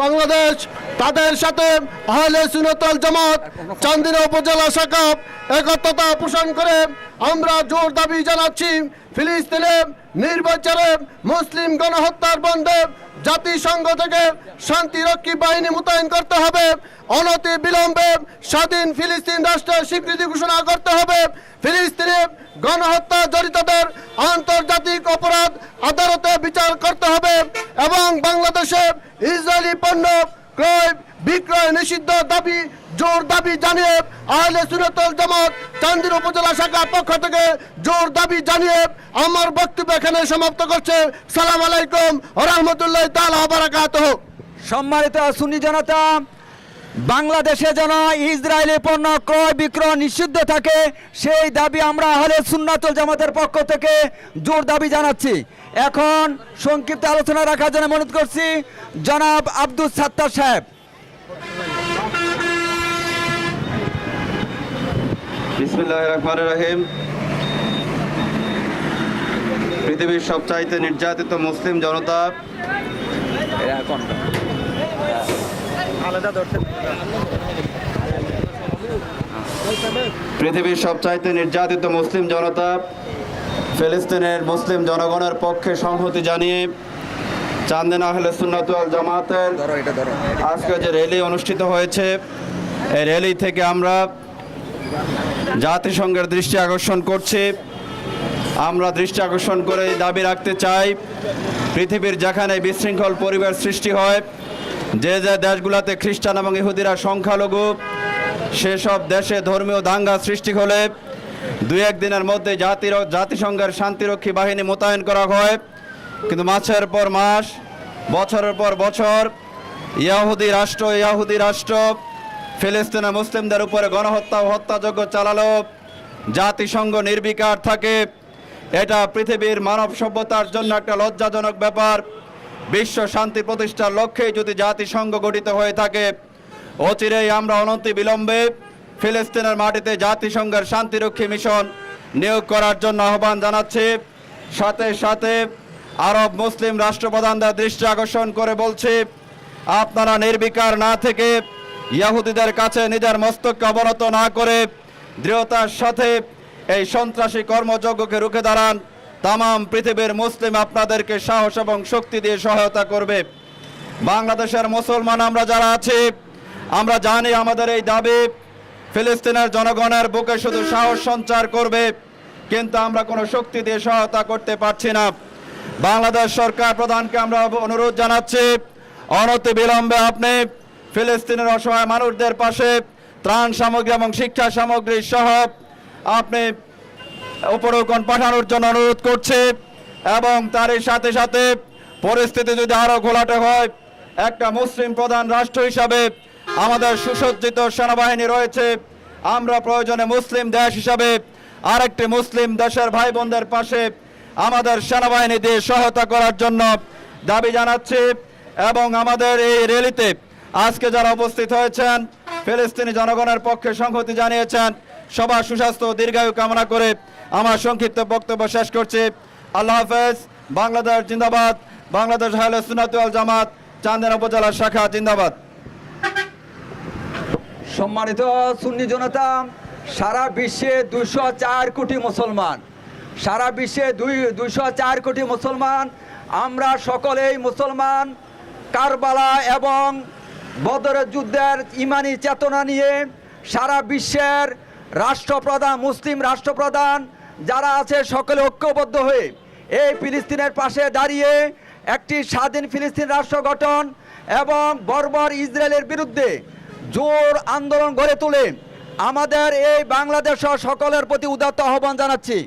বাংলাদেশ তাদের সাথে আহলে সুনতল জামাত চান্দিনা উপজেলা শাখা একত্রতা পোষণ করে আমরা জোর দাবি জানাচ্ছি, ফিলিস্তিনে নির্বাচনে মুসলিম গণহত্যার বন্ধে জাতিসংঘ থেকে শান্তিরক্ষী বাহিনী মোতায়েন করতে হবে, অনতি বিলম্বে স্বাধীন ফিলিস্তিন রাষ্ট্রের স্বীকৃতি ঘোষণা করতে হবে, ফিলিস্তিনে গণহত্যা জড়িতদের আন্তর্জাতিক অপরাধ আদালতে বিচার করতে হবে এবং বাংলাদেশে ইসরায়েলি পণ্য ক্রয়, বিক্রয় নিষিদ্ধ দাবি, জোর দাবি জানিয়ে আহলে সুনতল জামাত চান্দির উপজেলা শাখার পক্ষ থেকে জোর দাবি জানিয়ে আমার বক্তব্য এখানে সমাপ্ত করছে। সালাম আলাইকুম, রহমতুল্লাহ তালা বারাকাত সম্মানিত সুন্নি জনতা, বাংলাদেশে যেন ইসরায়েলি পণ্য ক্রয়, বিক্রয় নিষিদ্ধ থাকে, সেই দাবি আমরা আহলে সুন্নাতুল জামাতের পক্ষ থেকে জোর দাবি জানাচ্ছি। এখন সংক্ষিপ্ত আলোচনা রাখার জন্য অনুরোধ করছি জনাব আব্দুল সাত্তার সাহেব। বিসমুল্লাহ রহমান রহিম। পৃথিবীর সবচাইতে নির্যাতিত মুসলিম জনতা। পৃথিবীর সবচাইতে নির্যাতিত মুসলিম জনতা। ফিলিস্তিনের মুসলিম জনগণের পক্ষে সংহতি জানিয়ে চান্দেনা আহলে সুন্নাতুল জামাতের আজকে যে র্যালি অনুষ্ঠিত হয়েছে এই র্যালি থেকে আমরা জাতিসংঘের দৃষ্টি আকর্ষণ করছি। আমরা দৃষ্টি আকর্ষণ করে দাবি রাখতে চাই পৃথিবীর যেখানে বিশৃঙ্খল পরিবেশ সৃষ্টি হয় যে যে দেশগুলোতে খ্রিস্টান এবং ইহুদিরা সংখ্যালঘু সেসব দেশে ধর্মীয় দাঙ্গা সৃষ্টি হলে দুই একদিনের মধ্যে জাতির জাতিসংঘের শান্তিরক্ষী বাহিনী মোতায়েন করা হয়। কিন্তু মাসের পর মাস, বছরের পর বছর, ইয়াহুদি রাষ্ট্র ইয়াহুদি রাষ্ট্র ফিলিস্তিনের মুসলিমদের উপরে গণহত্যা ও হত্যাযজ্ঞ চালালো। জাতিসংঘ নির্বিকার থাকে। এটা পৃথিবীর মানব সভ্যতার জন্য একটা লজ্জাজনক ব্যাপার। বিশ্ব শান্তি প্রতিষ্ঠার লক্ষ্যে যদি জাতিসংঘ গঠিত হয়ে থাকে, অচিরেই আমরা অনতি বিলম্বে ফিলিস্তিনের মাটিতে জাতিসংঘের শান্তিরক্ষী মিশন নিয়োগ করার জন্য আহ্বান জানাচ্ছে। সাথে সাথে আরব মুসলিম রাষ্ট্রপ্রধানদের দৃষ্টি আকর্ষণ করে বলছে, আপনারা নির্বিকার না থেকে ইয়াহুদিদের কাছে নিজের মস্তককে অবনত না করে দৃঢ়তার সাথে এই সন্ত্রাসী কর্মযজ্ঞকে রুখে দাঁড়ান। তাম পৃথিবীর মুসলিম আপনাদেরকে সাহস এবং শক্তি দিয়ে সহায়তা করবে। বাংলাদেশের মুসলমান আমরা যারা আছি, আমরা জানি আমাদের এই দাবি। ফিলিস্তিনের জনগণের বুকে শুধু সাহস সঞ্চার করবে, কিন্তু আমরা কোনো শক্তি দিয়ে সহায়তা করতে পারছি না। বাংলাদেশ সরকার প্রধানকে আমরা অনুরোধ জানাচ্ছি, অনতি বিলম্বে আপনি ফিলিস্তিনের অসহায় মানুষদের পাশে ত্রাণ সামগ্রী এবং শিক্ষা সামগ্রী সহ আপনি উপরোকন পাঠানোর জন্য অনুরোধ করছি এবং তারই সাথে সাথে পরিস্থিতি যদি আরও ঘোলাটে হয়, একটা মুসলিম প্রধান রাষ্ট্র হিসাবে আমাদের সুসজ্জিত সেনাবাহিনী রয়েছে। আমরা প্রয়োজনে মুসলিম দেশ হিসাবে আরেকটি মুসলিম দেশের ভাই বোনদের পাশে আমাদের সেনাবাহিনী দিয়ে সহায়তা করার জন্য দাবি জানাচ্ছি এবং আমাদের এই র্যালিতে আজকে যারা উপস্থিত হয়েছেন, ফিলিস্তিনি জনগণের পক্ষে সংহতি জানিয়েছেন, সবার সুস্বাস্থ্য দীর্ঘায়ু কামনা করে আমার সংক্ষিপ্ত বক্তব্য শেষ করছি। আল্লাহ হাফেজ, বাংলাদেশ জিন্দাবাদ, বাংলাদেশ হাইলে সুনাতুয়াল জামাত, চান্দেনা উপজেলা শাখা জিন্দাবাদ। সম্মানিত সুন্নি জনতা, সারা বিশ্বে দুশো চার কোটি মুসলমান, সারা বিশ্বে দুই দুশো চার কোটি মুসলমান, আমরা সকলেই মুসলমান। কারবালা এবং বদরের যুদ্ধের ইমানি চেতনা নিয়ে সারা বিশ্বের রাষ্ট্রপ্রধান, মুসলিম রাষ্ট্রপ্রধান যারা আছে সকলে ঐক্যবদ্ধ হয়ে এই ফিলিস্তিনের পাশে দাঁড়িয়ে একটি স্বাধীন ফিলিস্তিন রাষ্ট্র গঠন এবং বর্বর ইসরায়েলের বিরুদ্ধে জোর আন্দোলন গড়ে তুলে আমাদের এই বাংলাদেশ সকলের প্রতি উদাত্ত আহ্বান জানাচ্ছি।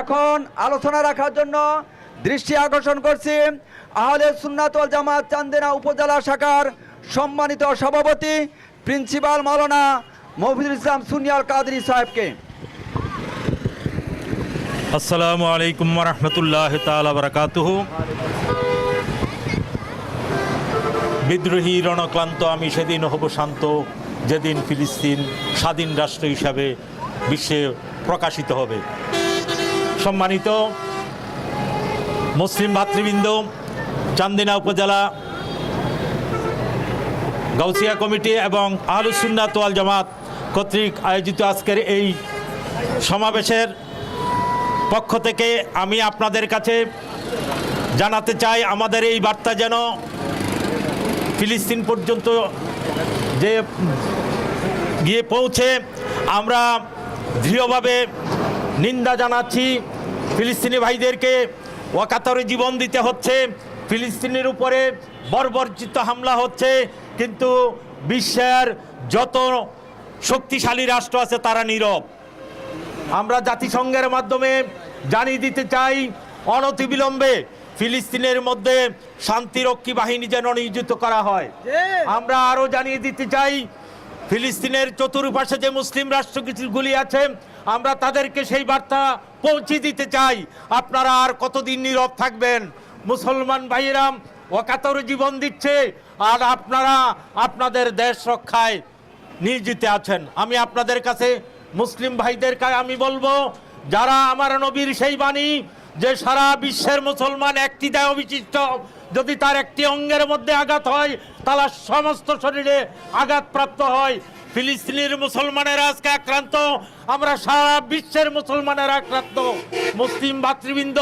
এখন আলোচনা রাখার জন্য দৃষ্টি আকর্ষণ করছি আহলে সুন্নাতল জামাত চান্দিনা উপজেলা শাখার সম্মানিত সভাপতি, প্রিন্সিপাল মাওলানা মফিদুল ইসলাম সুনিয়াল কাদরি সাহেবকে। আসসালামু আলাইকুম রহমতুল্লাহ তালা বিদ্রোহী রণক্লান্ত, আমি সেদিন হব শান্ত, যেদিন ফিলিস্তিন স্বাধীন রাষ্ট্র হিসাবে বিশ্বে প্রকাশিত হবে। সম্মানিত মুসলিম ভাতৃবৃন্দ, চান্দিনা উপজেলা, গাউসিয়া কমিটি এবং আহলুসুন্না তোয়াল জামাত কর্তৃক আয়োজিত আজকের এই সমাবেশের পক্ষ থেকে আমি আপনাদের কাছে জানাতে চাই, আমাদের এই বার্তা যেন ফিলিস্তিন পর্যন্ত যে গিয়ে পৌঁছে, আমরা দৃঢ়ভাবে নিন্দা জানাচ্ছি। ফিলিস্তিনি ভাইদেরকে ওয়াকাতরে জীবন দিতে হচ্ছে। ফিলিস্তিনের উপরে বর্বরচিত হামলা হচ্ছে, কিন্তু বিশ্বের যত শক্তিশালী রাষ্ট্র আছে, তারা নীরব। আমরা জাতিসংঘের মাধ্যমে জানিয়ে দিতে চাই, অনতিবিলম্বে ফিলিস্তিনের মধ্যে শান্তিরক্ষী বাহিনী যেন নিয়োজিত করা হয়। আমরা আরও জানিয়ে দিতে চাই ফিলিস্তিনের চতুর্পাশে যে মুসলিম রাষ্ট্র কিছুগুলি আছে আমরা তাদেরকে সেই বার্তা পৌঁছে দিতে চাই। আপনারা আর কতদিন নীরব থাকবেন? মুসলমান ভাইয়েরাম অকাতর জীবন দিচ্ছে আর আপনারা আপনাদের দেশ রক্ষায় নিয়োজিত আছেন। আমি আপনাদের কাছে মুসলিম ভাইদের আমি বলব যারা আমার নবীর সেই বাণী যে সারা বিশ্বের মুসলমান একটি দেহ বিশিষ্ট যদি তার একটি অঙ্গের মধ্যে আঘাত হয়, তাহলে সমস্ত শরীরে আঘাতপ্রাপ্ত হয়। ফিলিস্তিনের মুসলমানের আজকে আক্রান্ত, আমরা সারা বিশ্বের মুসলমানের আক্রান্ত। মুসলিম ভাতৃবৃন্দ,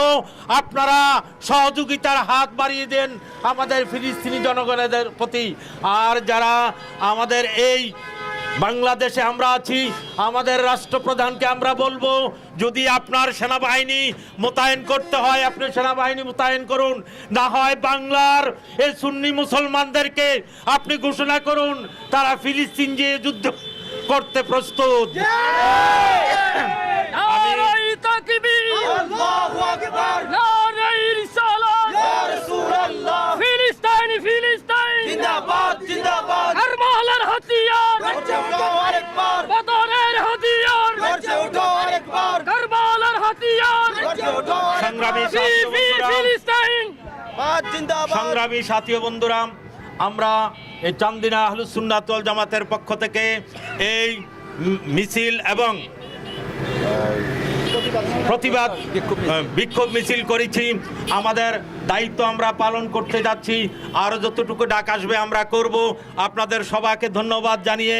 আপনারা সহযোগিতার হাত বাড়িয়ে দেন আমাদের ফিলিস্তিনি জনগণের প্রতি। আর যারা আমাদের এই বাংলাদেশে আমরা আছি, আমাদের রাষ্ট্রপ্রধানকে আমরা বলব, যদি আপনার সেনাবাহিনী মোতায়েন করতে হয়, আপনি সেনাবাহিনী মোতায়েন করুন। না হয় বাংলার এই সুন্নি মুসলমানদেরকে আপনি ঘোষণা করুন, তারা ফিলিস্তিন যে যুদ্ধ করতে প্রস্তুত। সংগ্রামী ফি সাথী বন্ধুরা, সংগ্রামী সাথী বন্ধুরা আমরা এই চান্দিনা আহলুসুন্নাতল জামাতের পক্ষ থেকে এই মিছিল এবং প্রতিবাদ বিক্ষোভ মিছিল করেছি। আমাদের দায়িত্ব আমরা পালন করতে যাচ্ছি। আরও যতটুকু ডাক আসবে আমরা করব। আপনাদের সবাইকে ধন্যবাদ জানিয়ে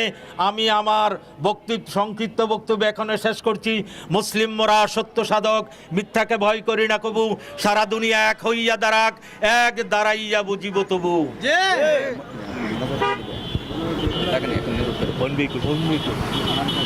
আমি আমার বক্তব্য সংক্ষিপ্ত বক্তব্য এখানে শেষ করছি। মুসলিম মোরা সত্য সাধক মিথ্যাকে ভয় করি না কবু। সারা দুনিয়া এক হইয়া দাঁড়াক এক দাঁড়াইয়া বুঝিব তবু।